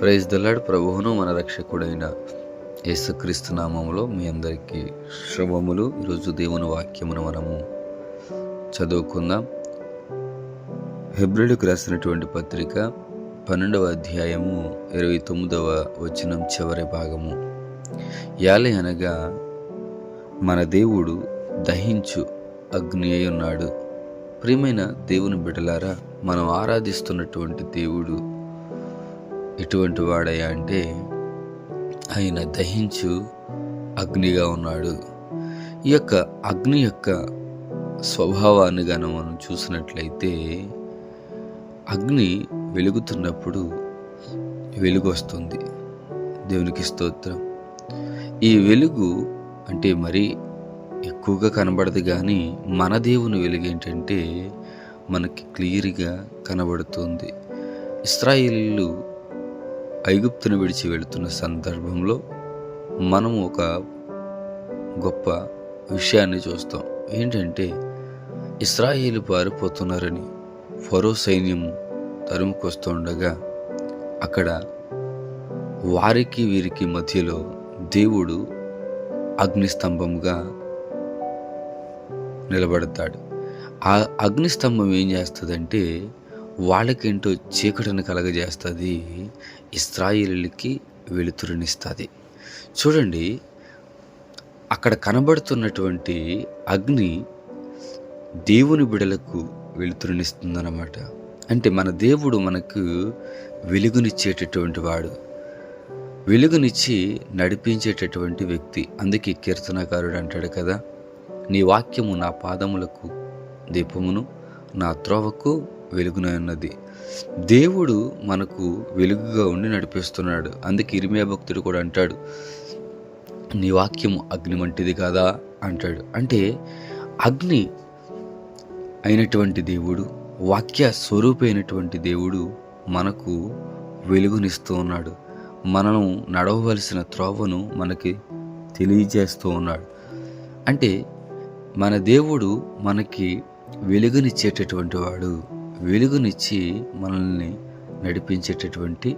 Praise దల్లాడు ప్రభువును మన రక్షకుడైన యేసుక్రీస్తు నామంలో మీ అందరికీ శుభములు. ఈరోజు దేవుని వాక్యమును మనము చదువుకుందాం. హెబ్రిలకు రాసినటువంటి పత్రిక పన్నెండవ అధ్యాయము ఇరవై తొమ్మిదవ వచనం చివరి భాగము. యాలే అనగా మన దేవుడు దహించు అగ్ని అయి ఉన్నాడు. ప్రియమైన దేవుని బిడలారా మనం ఆరాధిస్తున్నటువంటి దేవుడు ఎటువంటి వాడయ్యా అంటే ఆయన దహించు అగ్నిగా ఉన్నాడు. ఈ యొక్క అగ్ని యొక్క స్వభావాన్ని గాను మనం చూసినట్లయితే అగ్ని వెలుగుతున్నప్పుడు వెలుగు వస్తుంది దేవునికి స్తోత్రం. ఈ వెలుగు అంటే మరీ ఎక్కువగా కనబడదు కానీ మన దేవుని వెలుగు ఏంటంటే మనకి క్లియర్గా కనబడుతుంది. ఇస్రాయిల్లు ఐగుప్తును విడిచి వెళుతున్న సందర్భంలో మనం ఒక గొప్ప విషయాన్ని చూస్తాం. ఏంటంటే ఇస్రాయేలు పారిపోతున్నారని ఫరో సైన్యము తరుముకొస్తుండగా అక్కడ వారికి వీరికి మధ్యలో దేవుడు అగ్నిస్తంభంగా నిలబడతాడు. ఆ అగ్నిస్తంభం ఏం చేస్తుందంటే వాళ్ళకేంటో చీకటిని కలగజేస్తుంది ఇస్రాయిలీలకి వెలుతురునిస్తుంది. చూడండి అక్కడ కనబడుతున్నటువంటి అగ్ని దేవుని బిడలకు వెలుతురునిస్తుందన్నమాట. అంటే మన దేవుడు మనకు వెలుగునిచ్చేటటువంటి వాడు. వెలుగునిచ్చి నడిపించేటటువంటి వ్యక్తి. అందుకే కీర్తనకారుడు అంటాడు కదా నీ వాక్యము నా పాదములకు దీపమును నా త్రోవకు వెలుగునై ఉన్నది. దేవుడు మనకు వెలుగుగా ఉండి నడిపిస్తున్నాడు. అందుకే ఇరిమియా భక్తుడు కూడా అంటాడు నీ వాక్యము అగ్ని వంటిది కాదా? అంటాడు. అంటే అగ్ని అయినటువంటి దేవుడు వాక్య స్వరూపైనటువంటి దేవుడు మనకు వెలుగునిస్తూ ఉన్నాడు. మనం నడవవలసిన త్రోవను మనకి తెలియజేస్తూ ఉన్నాడు. అంటే మన దేవుడు మనకి వెలుగునిచ్చేటటువంటి వాడు. వెలుగునిచ్చి మనల్ని నడిపించేటటువంటి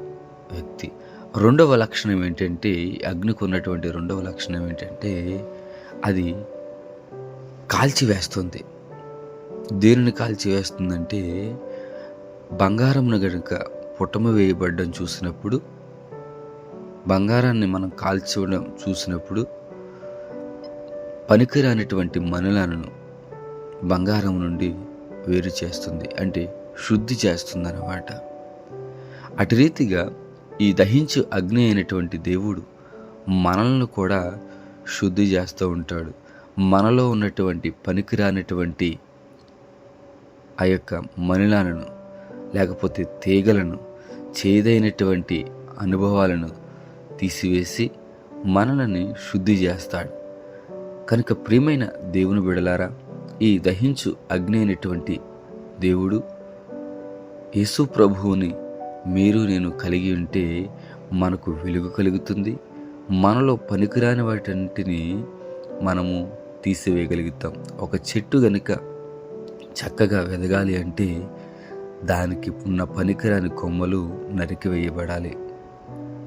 వ్యక్తి. రెండవ లక్షణం ఏంటంటే అగ్నికి ఉన్నటువంటి రెండవ లక్షణం ఏంటంటే అది కాల్చివేస్తుంది. దేనిని కాల్చివేస్తుందంటే బంగారంను గనుక పుట్టమ వేయబడ్డం చూసినప్పుడు బంగారాన్ని మనం కాల్చడం చూసినప్పుడు పనికిరానటువంటి మనులను బంగారం నుండి వేరు చేస్తుంది అంటే శుద్ధి చేస్తుంది అన్నమాట అటు రీతిగా ఈ దహించు అగ్ని అయినటువంటి దేవుడు మనల్ని కూడా శుద్ధి చేస్తూ ఉంటాడు. మనలో ఉన్నటువంటి పనికిరానటువంటి ఆ యొక్క మనిలాలను లేకపోతే తీగలను చేదైనటువంటి అనుభవాలను తీసివేసి మనల్ని శుద్ధి చేస్తాడు. కనుక ప్రియమైన దేవుని బిడలారా ఈ దహించు అగ్ని అయినటువంటి దేవుడు యేసు ప్రభువుని మీరు నేను కలిగి ఉంటే మనకు వెలుగు కలుగుతుంది. మనలో పనికిరాని వాటన్నిటిని మనము తీసివేయగలుగుతాం. ఒక చెట్టు గనుక చక్కగా వెదగాలి అంటే దానికి ఉన్న పనికిరాని కొమ్మలు నరికివేయబడాలి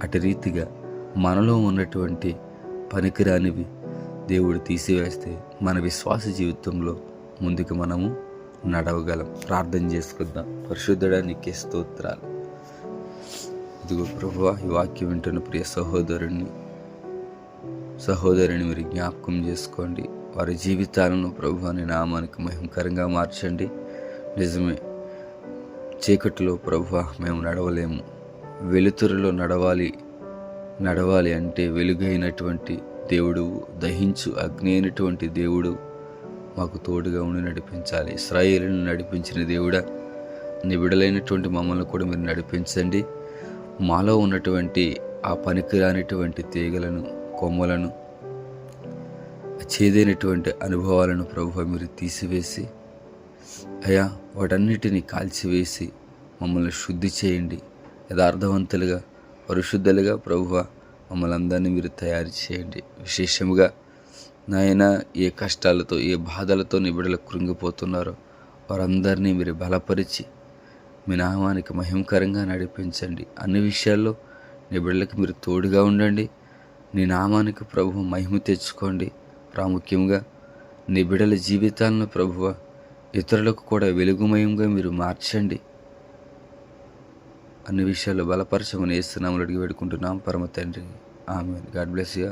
అటు రీతిగా మనలో ఉన్నటువంటి పనికిరానివి దేవుడు తీసివేస్తే మన విశ్వాస జీవితంలో ముందుకు మనము నడవగలం. ప్రార్థన చేసుకుందాం. పరిశుద్ధడానికి స్తోత్రాలు. ఇదిగో ప్రభు ఈ వాక్యం వింటున్న ప్రియ సహోదరుని సహోదరుని మీరు జ్ఞాపకం చేసుకోండి. వారి జీవితాలను ప్రభు అని నామానికి మహిమకరంగా మార్చండి. నిజమే చీకటిలో ప్రభు మేము నడవలేము. వెలుతురులో నడవాలి. నడవాలి అంటే వెలుగైనటువంటి దేవుడు దహించు అగ్ని అయినటువంటి దేవుడు మాకు తోడుగా ఉండి నడిపించాలి. ఇస్రాయేలును నడిపించిన దేవుడా నిబిడలైనటువంటి మమ్మల్ని కూడా మీరు నడిపించండి. మాలో ఉన్నటువంటి ఆ పనికిరానిటువంటి తీగలను కొమ్మలను చేదైనటువంటి అనుభవాలను ప్రభు మీరు తీసివేసి అయా వాటన్నిటిని కాల్చివేసి మమ్మల్ని శుద్ధి చేయండి. యథార్థవంతులుగా పరిశుద్ధులుగా ప్రభువ మమ్మల్ని అందరినీ మీరు తయారు చేయండి. విశేషముగా నాయన ఏ కష్టాలతో ఏ బాధలతో నిబిడలు కృంగిపోతున్నారో వారందరినీ మీరు బలపరిచి మీ నామానికి మహిమకరంగా నడిపించండి. అన్ని విషయాల్లో నీ బిడ్డలకు మీరు తోడుగా ఉండండి. నీ నామానికి ప్రభు మహిమ తెచ్చుకోండి. ప్రాముఖ్యంగా నీ బిడ్డల జీవితాలను ప్రభువ ఇతరులకు కూడా వెలుగుమయంగా మీరు మార్చండి. అన్ని విషయాలు బలపరచమని వేస్తున్నాము అడిగి పెట్టుకుంటున్నాం పరమ తండ్రి. ఆమె గాడ్ బ్లెస్ యూ